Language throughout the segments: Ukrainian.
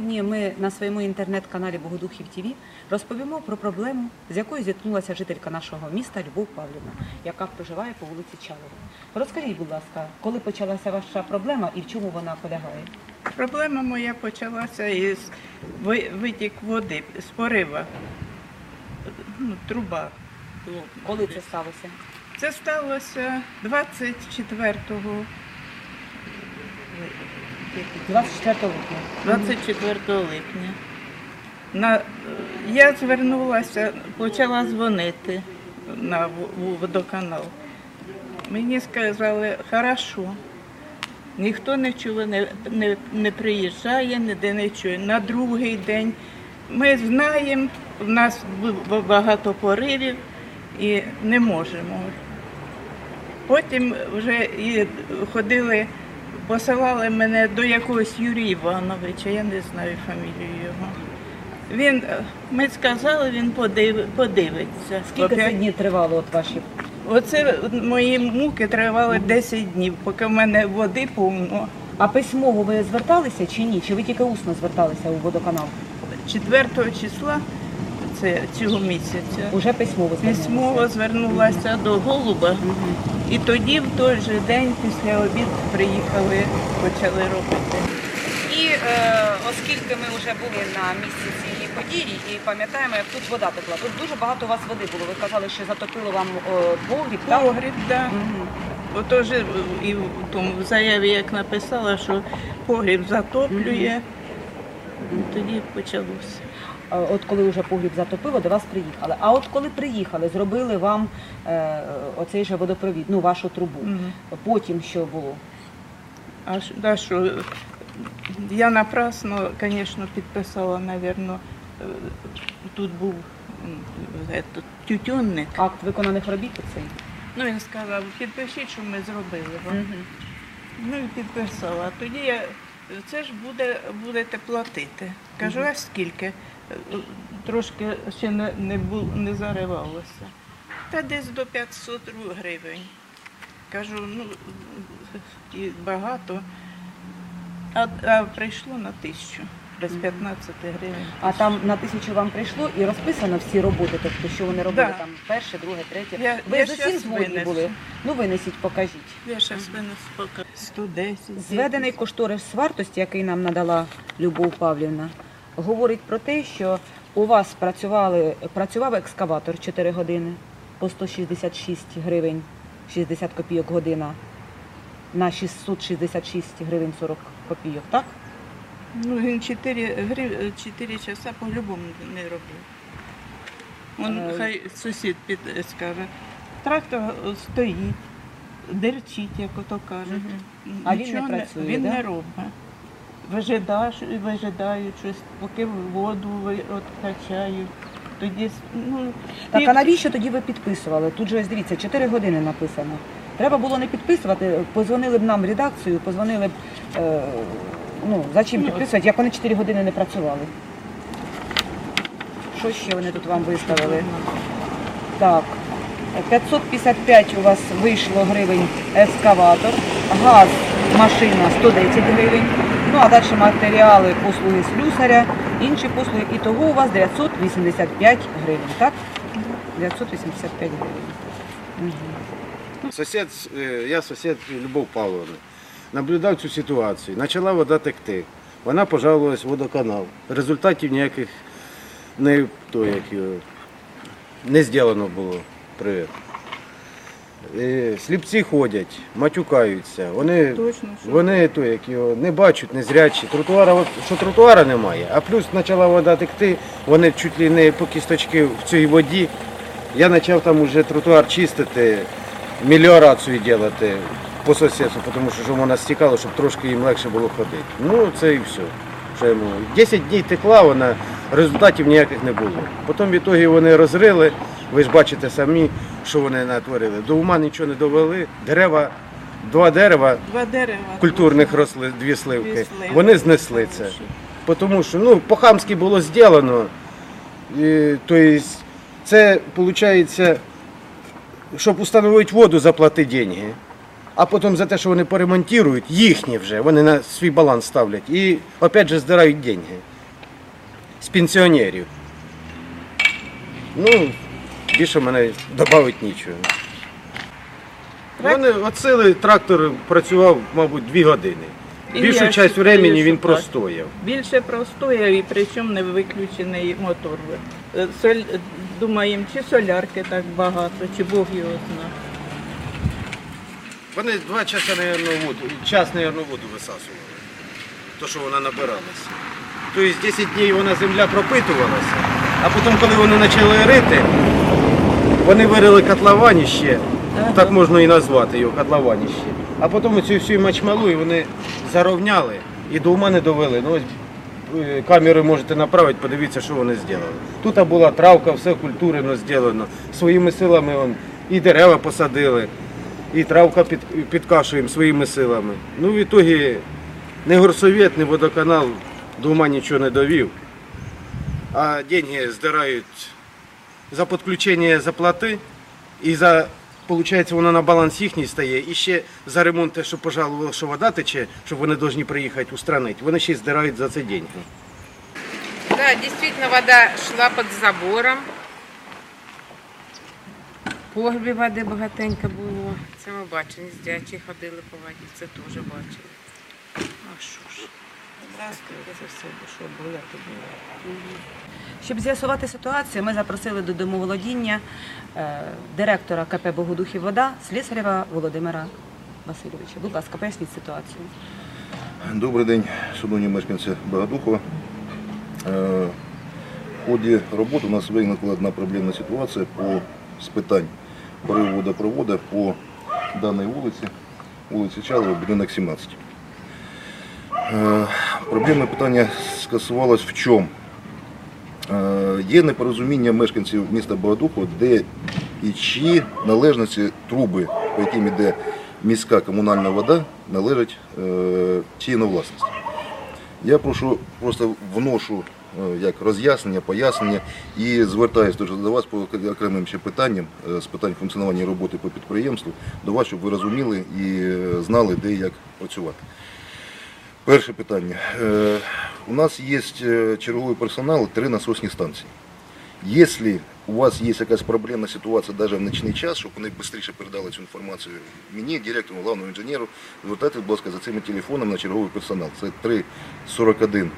сьогодні ми на своєму інтернет-каналі Богодухів ТВ розповімо про проблему, з якою зіткнулася жителька нашого міста Любов Павлівна, яка проживає по вулиці Чалова. Розкажіть, будь ласка, коли почалася ваша проблема і в чому вона полягає? Проблема моя почалася із ви- витік води з порива. Ну, труба. Коли це сталося? Це сталося 24-го. 24 липня. 24 липня. На, я звернулася, почала дзвонити на водоканал. Мені сказали, хорошо, ніхто нічого не, не, не приїжджає, ніде не чує. На другий день ми знаємо, в нас багато поривів і не можемо. Потім вже і ходили, посилали мене до якогось Юрія Івановича, я не знаю фамілію його. Він, е, ми сказали, він подив, подивиться. Скільки це днів тривало от ваші? Оце мої муки тривали 10 днів, поки в мене води повно. А письмово ви зверталися чи ні? Чи ви тільки усно зверталися у водоканал? 4 числа це цього місяця. Уже письмово звернулися? Письмово звернулася до голуба, і тоді, в той же день, після обіду, приїхали, почали робити. І е, оскільки ми вже були на місці цієї події і пам'ятаємо, як тут вода текла, тут дуже багато у вас води було. Ви казали, що затопило вам о, погріб, так? Погріб, да. Мгм. Отож і в тому в заяві, як написала, що погріб затоплює, тоді почалося. От коли вже погріб затопило, до вас приїхали. А от коли приїхали, зробили вам е, оцей же водопровід, ну вашу трубу. Мгм. Потім що було? А що, да, що я напрасно, звісно, підписала, мабуть, тут був этот, тютюнник. Акт виконаних робіт цей? Ну, він сказав, підпишіть, що ми зробили вам. Мгм. Ну і підписала. Тоді я це ж буде, будете платити. Кажу, а скільки? Трошки ще не, не, бу, не заривалося. Та десь до 500 гривень. Кажу, ну і багато. А, а прийшло на тисячу, без 15 гривень. А там на тисячу вам прийшло і розписано всі роботи, тобто що вони робили Да. там перше, друге, третє. Я- Ви я з усім щас згодні були? Ну винесіть, покажіть. Я зараз винесу поки 110. Зведений кошторис вартості, який нам надала Любов Павлівна, говорить про те, що у вас працювали, працював екскаватор 4 години по 166 гривень 60 копійок година на 666 гривень 40 копійок, так? Ну, він 4, грив... 4 часа по-любому не робив. Он, Е, хай сусід під... скаже, трактор стоїть, дерчить, як ото кажуть. А він не Нічого працює, Він да? не робить. Вижидаєш і вижидають щось, поки воду ви- от качають. Тоді, ну, Так, і- а навіщо тоді ви підписували? Тут же дивіться, 4 години написано. Треба було не підписувати, позвонили б нам в редакцію, позвонили б. Е, ну, за чим Ну, підписувати, як вони 4 години не працювали. Що ще вони тут вам виставили? Так, 555 у вас вийшло гривень ескаватор, газ, машина 110 гривень, ну а далі матеріали, послуги слюсаря, інші послуги. І того у вас 985 гривень, так? 985 гривень. Сосед, е, я сусід Любов Павловна. Наблюдав цю ситуацію. Почала вода текти. Вона пожалувалась в водоканал. Результатів ніяких не, то, як не зроблено було. Привіт. Е, Сліпці ходять, матюкаються. Вони, Точно, що вони то, як його, не бачать, не зрячі. Тротуара, от, що тротуара немає, а плюс почала вода текти, вони чуть ли не по кісточки в цій воді. Я почав там уже тротуар чистити, меліорацію робити по сусідству, тому що щоб вона стікала, щоб трошки їм легше було ходити. Ну, це і все. Що я 10 днів текла, вона, результатів ніяких не було. Потім в ітогі вони розрили, ви ж бачите самі, що вони натворили. До ума нічого не довели. Дерева, два дерева два дерева. культурних росли, дві сливки. Дві сливи. Вони знесли це. Тому що ну, по-хамськи було зроблено. І, тобто, це виходить, щоб встановити воду, заплати деньги. а потім за те, що вони поремонтують, їхні вже, вони на свій баланс ставлять. І опять же здирають деньги з пенсіонерів. Ну, більше мене додати нічого. Вони оцили трактор працював, мабуть, дві години. І Більшу я частину времени він так. простояв. Більше простояв і причому не виключений мотор. Е, Соль... Думаємо, чи солярки так багато, чи Бог його знає. Вони два часа, наверное, воду, час, наверное, воду висасували. То, що вона набиралася. Тобто 10 днів вона земля пропитувалася, а потім, коли вони почали рити, вони вирили котлованіще, так можна і назвати його котлованіще. А потім цю всю мачмалу і вони заровняли і до ума не довели. Ну, ось е, камери можете направити, подивіться, що вони зробили. Тут була травка, все культурно зроблено. Своїми силами он, і дерева посадили, і травка під, підкашуємо своїми силами. Ну, в ітогі не горсовет, не водоканал до ума нічого не довів. А деньги здирають за підключення заплати і за, виходить, воно на баланс їхній стає. І ще за ремонт те, що пожалувало, що вода тече, щоб вони повинні приїхати устранити. Вони ще й здирають за це деньги. Да, действительно, вода шла под забором. В погребі води багатенько було. Це ми бачили, здячі ходили по воді, це теж бачили. А що ж? Це все, що було, то було. Щоб з'ясувати ситуацію, ми запросили до домоволодіння е, директора КП Богодухів Вода Слісарєва Володимира Васильовича. Будь ласка, поясніть ситуацію. Добрий день, шановні мешканці Богодухова. Е, В ході роботи у нас виникла одна проблемна ситуація по з питань пориву водопроводу по даній вулиці, вулиці Чалова, будинок 17. Е, Проблемне питання скасувалось в чому? Е, Є непорозуміння мешканців міста Богодухова, де і чиї належності труби, по яким йде міська комунальна вода, належать е, чиї на власності. Я прошу, просто вношу е, як роз'яснення, пояснення і звертаюся до вас по окремим ще питанням е, з питань функціонування роботи по підприємству, до вас, щоб ви розуміли і е, знали, де і як працювати. Перше питання. Е, У нас є е, черговий персонал, три насосні станції. Якщо у вас є якась проблемна ситуація навіть в нічний час, щоб вони швидше передали цю інформацію мені, директору, главному інженеру, звертайтеся, будь ласка, за цими телефонами на черговий персонал. Це 341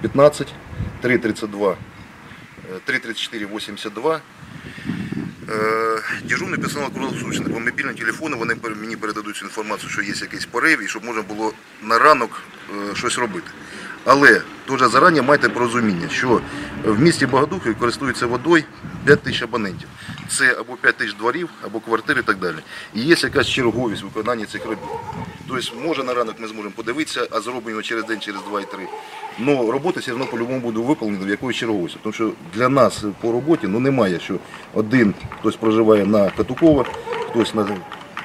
15, 332, е, 334 82. Е, Дежурний персонал круглосуточний. По мобільному телефону вони мені передадуть інформацію, що є якийсь порив і щоб можна було на ранок е, щось робити. Але дуже зарані майте порозуміння, що в місті Богодухові користуються водою 5 тисяч абонентів. Це або 5 тисяч дворів, або квартири і так далі. І є якась черговість в виконанні цих робіт. Тобто, може на ранок ми зможемо подивитися, а зробимо його через день, через два і три. Но роботи все одно по-любому буде виконані в якоїсь черговості. Тому що для нас по роботі ну, немає, що один хтось проживає на Катукова, хтось на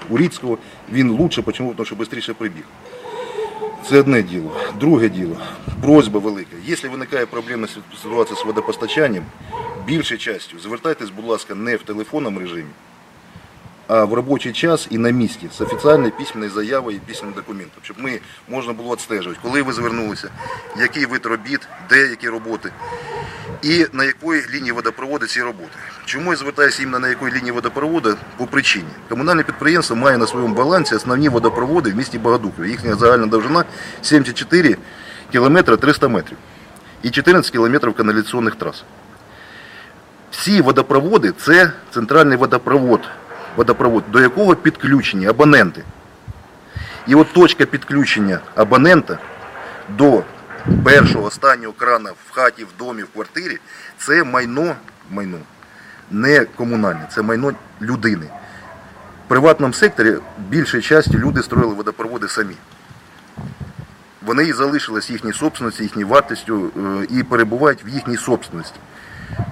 Уріцького, він чому? Тому що швидше прибіг. Це одне діло. Друге діло. Просьба велика. Якщо виникає проблема ситуація з водопостачанням, більшою частю звертайтесь, будь ласка, не в телефонному режимі, а в робочий час і на місці з офіційною письменною заявою і письменним документом, щоб ми можна було відстежувати, коли ви звернулися, який вид робіт, де які роботи і на якої лінії водопроводу ці роботи. Чому я звертаюся іменно на якої лінії водопроводу? По причині. Комунальне підприємство має на своєму балансі основні водопроводи в місті Богодухові. Їхня загальна довжина 74 км 300 метрів і 14 км каналізаційних трас. Всі водопроводи це центральний водопровод, водопровод, до якого підключені абоненти. І от точка підключення абонента до першого, останнього крана в хаті, в домі, в квартирі це майно, майно не комунальне, це майно людини. В приватному секторі більшою часті люди строїли водопроводи самі. Вони і залишились їхній собственності, їхньою вартістю е, і перебувають в їхній собственності.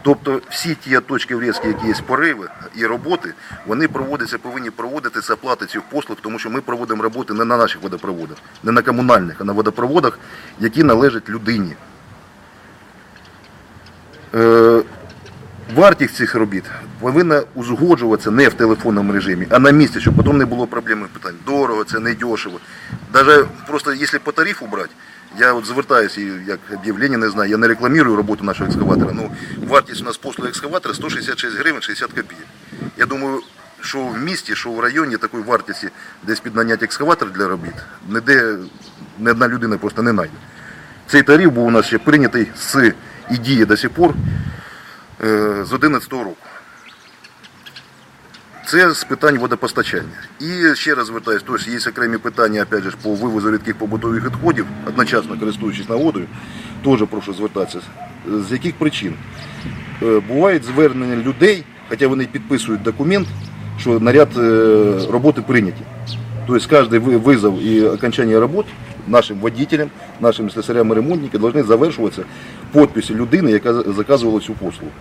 Тобто всі ті точки врізки, які є пориви і роботи, вони проводяться, повинні проводитися оплати цих послуг, тому що ми проводимо роботи не на наших водопроводах, не на комунальних, а на водопроводах, які належать людині. Е, Вартість цих робіт повинна узгоджуватися не в телефонному режимі, а на місці, щоб потім не було проблем і питань. Дорого, це не дешево. Даже просто якщо по тарифу брати, я от звертаюся, як об'явлення не знаю, я не рекламую роботу нашого екскаватора. Ну, вартість у нас послуги екскаватора 166 гривень 60 копійок. Я думаю, що в місті, що в районі такої вартості десь піднаняти екскаватор для робіт, ніде ні одна людина просто не знайде. Цей тариф був у нас ще прийнятий з і діє до сих пор е, з 2011 року. Це з питань водопостачання. І ще раз звертаюся, тож є окремі питання опять же, по вивозу рідких побутових відходів, одночасно користуючись нагодою, теж прошу звертатися. З яких причин? Е, Бувають звернення людей, хоча вони підписують документ, що наряд е, роботи прийняті. Тобто кожен визов і окончання робот нашим водителям, нашим слесарям і ремонтникам повинні завершуватися підписю людини, яка заказувала цю послугу.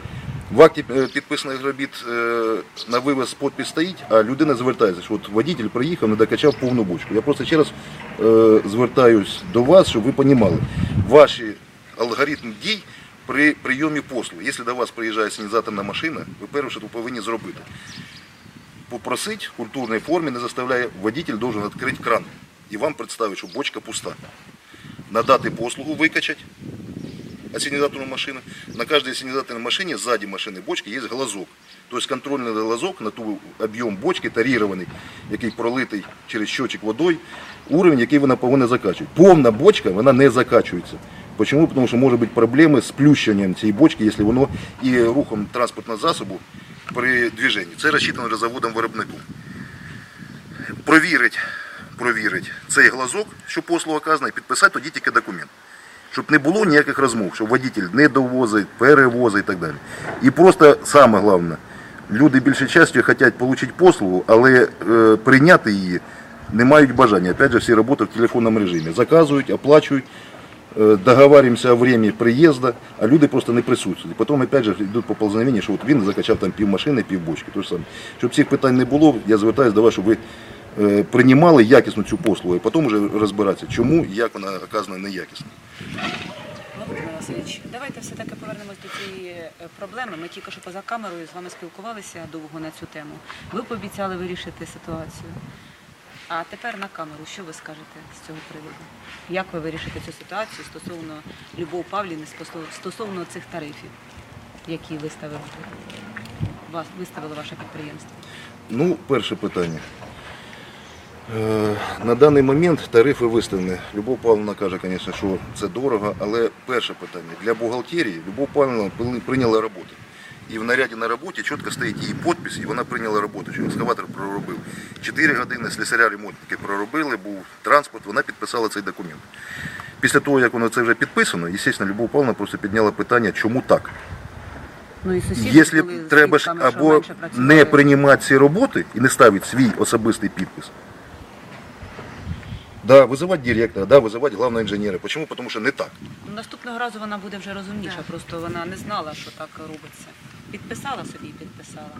В акті е, підписаних робіт е, на вивез підпис стоїть, а людина звертається, що от водитель приїхав, не докачав повну бочку. Я просто ще раз е, звертаюсь до вас, щоб ви розуміли, ваші алгоритм дій при прийомі послуг. Якщо до вас приїжджає санізаторна машина, ви перше, що повинні зробити. Попросить в культурній формі, не заставляє, водитель должен відкрити кран і вам представити, що бочка пуста. Надати послугу, викачати ассенизаторную машину. На каждой ассенизаторной машине сзади машины бочки есть глазок. Тобто контрольний глазок на ту об'єм бочки тарірований, який пролитий через щочик водою, уровень, який вона повинна закачувати. Повна бочка вона не закачується. Чому? Тому що можуть бути проблеми з плющенням цієї бочки, якщо воно і рухом транспортного засобу при движенні. Це розчитано вже заводом виробнику. Провірить, провірить цей глазок, що послуга оказана, і підписати тоді тільки документ щоб не було ніяких розмов, що водитель не довозить, перевозить і так далі. І просто саме головне, люди більше часто хочуть отримати послугу, але е, прийняти її не мають бажання. Опять же, всі роботи в телефонному режимі. Заказують, оплачують, е, договариваемся о времени приїзду, а люди просто не присутствують. Потім, опять же, йдуть поползновення, що от він закачав там пів машини, пів бочки. То ж саме. Щоб цих питань не було, я звертаюся до вас, щоб ви приймали якісну цю послугу, і потім вже розбиратися, чому і як вона оказана неякісно. Володимир Васильович, давайте все-таки повернемось до цієї е, проблеми. Ми тільки що поза камерою з вами спілкувалися довго на цю тему. Ви пообіцяли вирішити ситуацію. А тепер на камеру, що ви скажете з цього приводу? Як ви вирішите цю ситуацію стосовно Любов Павліни, стосовно- цих тарифів, які виставив вас виставило ваше підприємство? Ну, перше питання. Е, На даний момент тарифи виставлені. Любов Павловна каже, звісно, що це дорого, але перше питання. Для бухгалтерії Любов Павловна прийняла роботу. І в наряді на роботі чітко стоїть її підпис, і вона прийняла роботу, що екскаватор проробив. Чотири години слісаря ремонтники проробили, був транспорт, вона підписала цей документ. Після того, як воно це вже підписано, звісно, Любов Павловна просто підняла питання, чому так. Ну і сусіди Якщо треба ж або не приймати ці роботи і не ставити свій особистий підпис. Да, визивати директора, да, визивати главного інженера. Почему? Тому що не так. Наступного разу вона буде вже розумніша, просто вона не знала, що так робиться. Підписала собі і підписала.